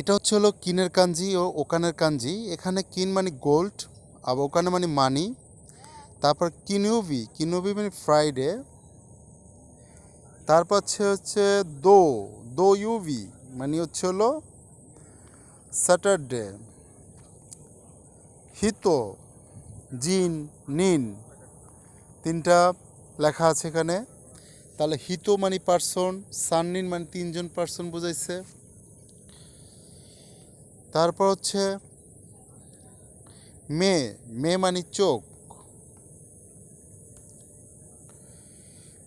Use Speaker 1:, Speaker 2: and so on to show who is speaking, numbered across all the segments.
Speaker 1: এটা হচ্ছে হলো কিনের কাঞ্জি ও ওকানের কাঞ্জি। এখানে কিন মানে গোল্ড আর ওকানে মানে মানি। তারপর কিনুবি কিনুবি মানে ফ্রাইডে। তারপর হচ্ছে হচ্ছে দো দো ইউভি মানে হচ্ছে হলো স্যাটারডে। হিতো, জিন, নিন, তিনটা লেখা আছে এখানে। তাহলে হিতো মানে পার্সন সাননিন মানে তিনজন পার্সন বুঝাইছে। তারপর হচ্ছে মে মে মানে চোখ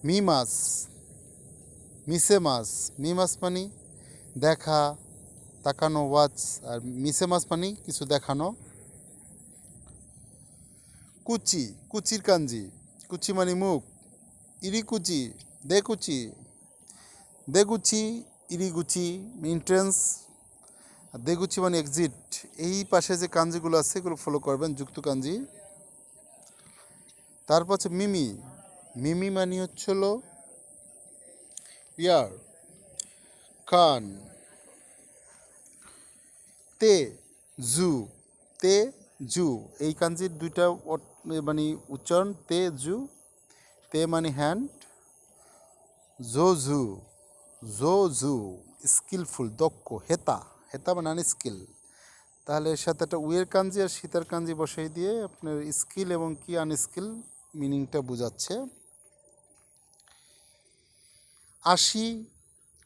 Speaker 1: মি মাস মিসে মাস মি মাস মানে দেখা, তাকানো ওয়াচ আর মিসে মাস মানে কিছু দেখানো। কুচি, কুচির কাঞ্জি, কুচি মানে মুখ, ইরিকুচি, দেকুচি, দেগুচি, ইরিগুচি এন্ট্রেন্স আর দেগুচি মানে এক্সিট এই পাশে যে কাঞ্জিগুলো আছে, এগুলো ফলো করবেন, যুক্ত কাঞ্জি। তারপর হচ্ছে মিমি। মিমি মানে হচ্ছিল ইয়ার, কান। তে, জু। তে, জু। এই কাঞ্জির দুইটা মানে উচ্চারণ, তে, জু। তে মানে হ্যান্ড জো, জু। জো, জু। স্কিলফুল দক্ষ, হেতা। হেতা মানে আনস্কিল তাহলে এর সাথে একটা উয়ের কাঞ্জি আর শীতার কাঞ্জি বসাই দিয়ে আপনার স্কিল এবং কি আনস্কিল মিনিংটা বোঝাচ্ছে। আশি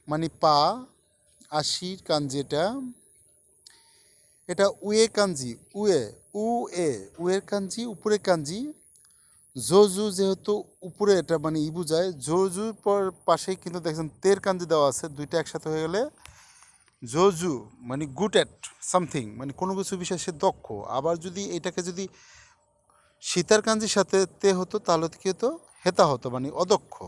Speaker 1: মানে পা, আশির কাঞ্জি এটা। এটা উয়ে কাঞ্জি, উয়ে উ এ উয়ের কাঞ্জি উপরে কাঞ্জি। জোজু যেহেতু উপরে এটা মানে ই বুঝায়, জোজুর পর পাশেই কিন্তু দেখছেন তের কাঞ্জি দেওয়া আছে, দুইটা একসাথে হয়ে গেলে। জোজু মানে গুড অ্যাট সামথিং মানে কোনো কিছু বিষয়ে সে দক্ষ। আবার যদি এটাকে যদি সীতার কাঞ্জির সাথে তে হতো, তাহলে কি হতো? হেতা হতো মানে অদক্ষ।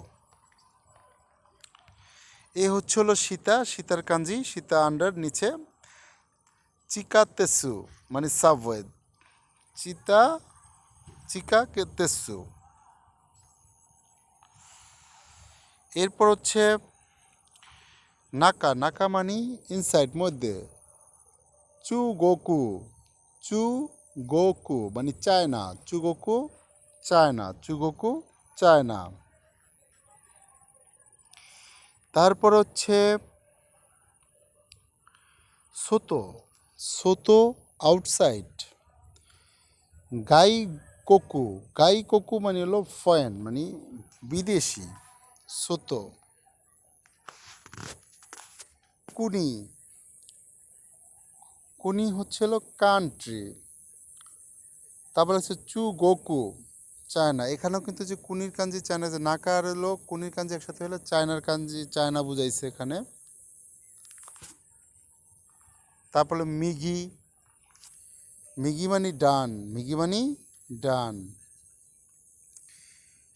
Speaker 1: এ হচ্ছে হলো সীতা সীতার কাঞ্জি সীতা আন্ডার নিচে চিকাতেসু মানে সাবওয়ে চিতা, চিকা কেতেসু। এরপর হচ্ছে নাকা নাকা মানি ইনসাইড মধ্যে। চু গোকু চু গোকু মানে চায়না, চু গোকু, চায়না, চু গোকু, চায়না। তারপর হচ্ছে সোতো সোতো আউটসাইড গাই কোকু গাই কোকু মানে হলো ফয়েন মানে বিদেশি, সোতো। কুনি। কুনি হচ্ছে হলো কান্ট্রি তারপরে হচ্ছে চু গোকু চায়না। এখানেও কিন্তু যে কুনির কাঞ্জি চায়না যে নাকা আর হলো কুনির কাঞ্জি একসাথে হলে চায়নার কাঞ্জি চায়না বুঝাইছে এখানে। তারপরে মিগি। মিগি মানে ডান, মিগি মানে ডান।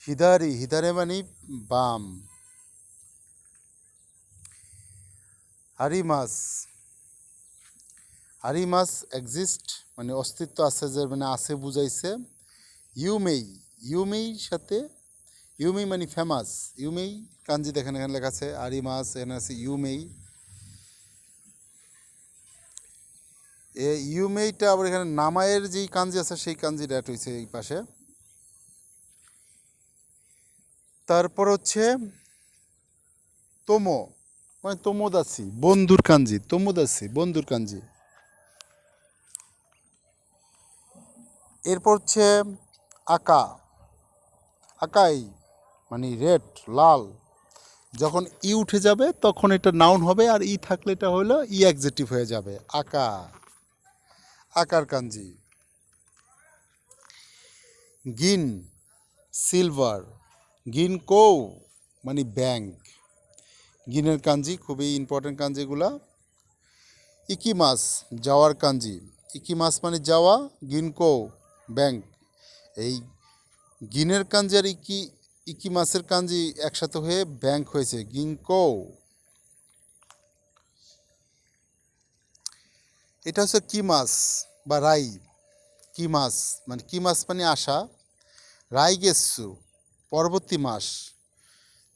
Speaker 1: হিদারি, হিদারে মানে বাম। হারিমাস। হারিমাস এক্সিস্ট মানে অস্তিত্ব আছে যে মানে আছে, বুঝাইছে। ইউমেই ইউমেই সাথে, ইউমেই মানে ফেমাস ইউমেই কাঞ্জি দেখেন এখানে লেখা আছে আরিমাস এখানে আছে ইউমেই। এ ইউমেইটা আবার এখানে নামায়ের যেই কাঞ্জি আছে, সেই কাঞ্জিটা অ্যাড হয়েছে এই পাশে। তারপর হচ্ছে, তোমো মানে তোমোদাসি বন্ধুর কাঞ্জি তোমোদাসি বন্ধুর কাঞ্জি। এরপর হচ্ছে আকা। আকাই মানে রেড, লাল। যখন ই উঠে যাবে, তখন এটা নাউন হবে, আর ই থাকলে এটা হলো ই অ্যাকজেটিভ হয়ে যাবে, আকা। আকার কাঞ্জি। গিন সিলভার গিন কৌ মানে ব্যাংক। গিনের কাঞ্জি, খুবই ইম্পর্টেন্ট কাঞ্জিগুলা। ইকি মাছ, যাওয়ার কাঞ্জি। ইকি মাছ মানে যাওয়া গিনকো ব্যাংক এই গিনের কাঞ্জি আর ইকি ইকি মাছের কাঞ্জি একসাথে হয়ে ব্যাংক হয়েছে গিনকো এটা হচ্ছে কি মাছ বা রাই? কি মাছ? মানে কি মাছ মানে আসা রাই গেসু, পরবর্তী মাস।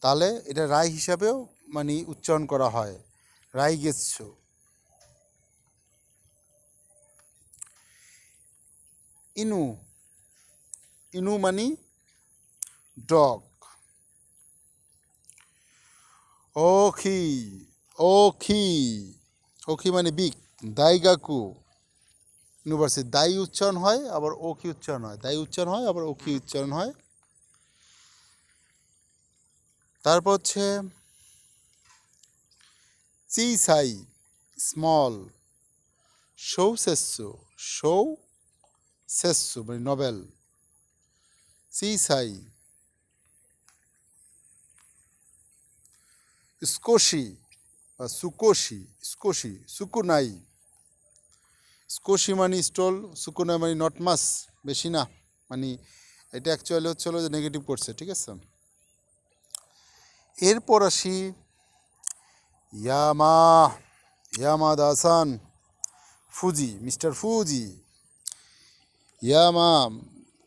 Speaker 1: তাহলে এটা রাই হিসাবেও মানে উচ্চারণ করা হয়। রাইগেচ্ছ ইনু। ইনু মানে ডগ। ওখি। ওখি। ওখি মানে বিক। দাইগাকু। ইউনিভার্সিটি দাই উচ্চারণ হয়, আবার ওখি উচ্চারণ হয়। দাই উচ্চারণ হয়, আবার ওখি উচ্চারণ হয়। তারপর হচ্ছে চিসাই স্মল, সৌ সেসু সৌ সেসু মানে নভেল চিসাই স্কোশি, বা সুকোশি, স্কোশি, সুকুনাই। স্কোশি মানে স্টল, সুকুনাই মানে নট মাস বেশি না মানে এটা অ্যাকচুয়ালি হচ্ছে হলো যে নেগেটিভ করছে, ঠিক আছে? এরপর আসি ইয়ামা ইয়ামা দাসান, ফুজি, মিস্টার ফুজি। ইয়ামা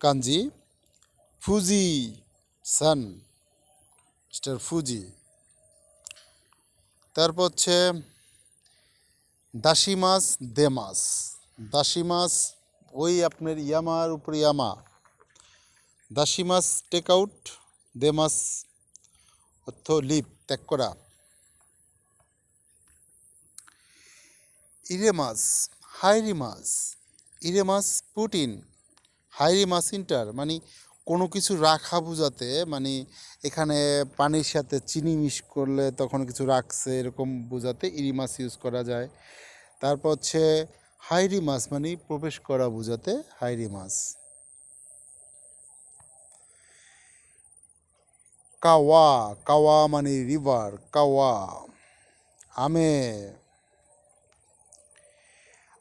Speaker 1: কাঞ্জি, ফুজি সান, মিস্টার ফুজি। তারপর হচ্ছে দাসি মাছ, দে মাছ। দাসি মাছ, ওই আপনার ইয়ামার উপরে ইয়ামা দাসি মাছ, টেক আউট, দে মাছ, অর্থ লিপ, ত্যাগ করা। ইরে মাছ হাইরি মাছ ইরে মাছ পুটিন হাইরি মাছ ইন্টার মানে কোনো কিছু রাখা বোঝাতে মানে এখানে পানির সাথে চিনি মিশ করলে তখন কিছু রাখছে, এরকম বোঝাতে ইরি মাছ ইউজ করা যায়। তারপর হচ্ছে হাইরি মাছ মানে প্রবেশ করা বোঝাতে হাইরি মাছ কাওয়া কাওয়া মানে রিভার কাওয়া, আমে।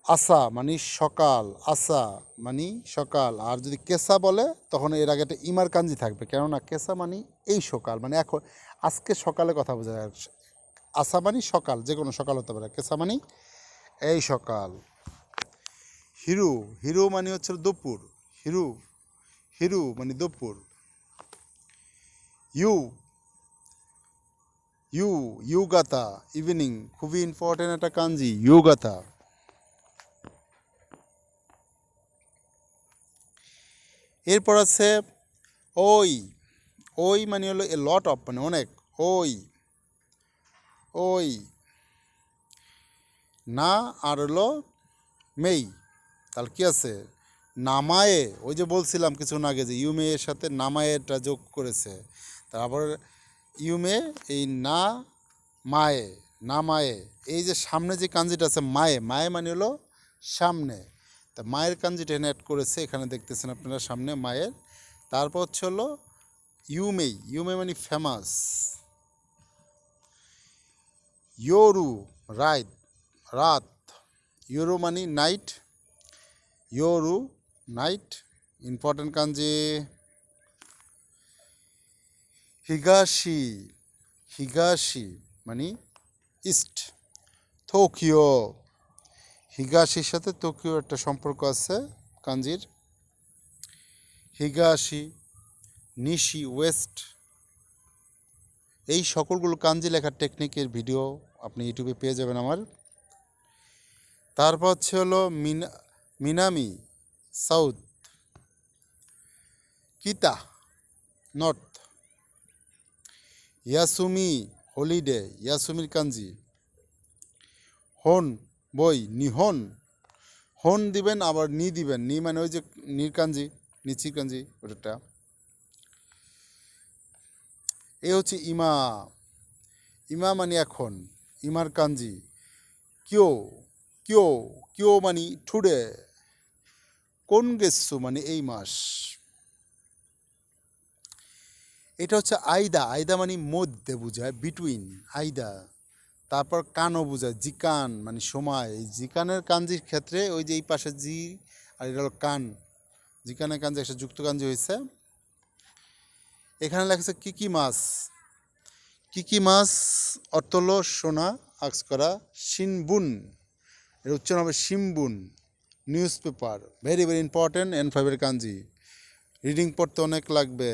Speaker 1: আসা মানে সকাল, আসা মানে সকাল। আর যদি কেসা বলে, তখন এর আগে একটা ইমার কাঞ্জি থাকবে। কেননা কেসা মানে এই সকাল মানে এখন, আজকে সকালে কথা বোঝা যায়। আসা মানে সকাল, যে কোনো সকাল হতে পারে। কেসা মানে এই সকাল। হিরু হিরু মানে হচ্ছে দুপুর। হিরু হিরু মানে দুপুর। ইউ ইউ ইউগাতা ইভিনিং। খুবই ইম্পর্টেন্ট একটা কাঞ্জি ইউগাতা এরপর আছে ওই ওই মানে হলো এ লট অফ মানে অনেক, ওই ওই, না আর হলো মেই, তাহলে কি আছে? নামায়ে, ওই যে বলছিলাম কিছুক্ষণ আগে যে ইউমে এর সাথে নামায়েটা যোগ করেছে, তারপর ইউমে এই না মায়ে না মায়ে, এই যে সামনে যে কাঞ্জিটা আছে মায়ে মায়ে মানে হলো সামনে তা মায়ের কাঞ্জিটা এখানে অ্যাড করেছে, এখানে দেখতেছেন আপনারা সামনে মায়ের। তারপর হচ্ছে হলো ইউমেই, ইউমে মানে ফেমাস। ইয়োরু রাত রাত। ইউরো মানে নাইট। ইয়োরু, নাইট, ইম্পর্টেন্ট কাঞ্জি। হিগাশি হিগাশি মানে ইস্ট। থোকিও হিগাশির সাথে টোকিও একটা সম্পর্ক আছে, কাঞ্জির। হিগাশি, নিশি, ওয়েস্ট। এই সকলগুলো কাঞ্জি লেখার টেকনিকের ভিডিও আপনি ইউটিউবে পেয়ে যাবেন আমার। তারপর হচ্ছে হলো মিনা, মিনামি, সাউথ। কিতা, নর্থ। ইয়াসুমি, হলিডে, ইয়াসুমির কাঞ্জি। হন বই নিহন হন। দিবেন, আবার নি দিবেন। নি মানে ওই যে নির কাঞ্জি নিচি কাঞ্জি ওটা এ হচ্ছে ইমা। ইমা মানে এখন, ইমার কাঞ্জি। কিও কিও কিও মানে ঠুডে। কোন গেসু মানে এই মাস? এটা হচ্ছে আইদা। আইদা মানে মধ্যে বোঝায় বিটুইন আইদা। তারপর কানও বোঝায়, জিকান মানে সময়। এই জিকানের কাঞ্জির ক্ষেত্রে ওই যে এই পাশে জি আর এটা হলো কান। জিকানের কাঞ্জি একটা যুক্ত কাঞ্জি হয়েছে। এখানে লেখা কি কি মাছ? কি কি মাছ? অর্থ সোনা, আক্স করা সিনবুন এর উচ্চারণ হবে সিমবুন newspaper very very important N ফাইভের কাঞ্জি। রিডিং পড়তে অনেক লাগবে।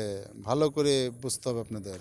Speaker 1: ভালো করে বুঝতে হবে আপনাদের।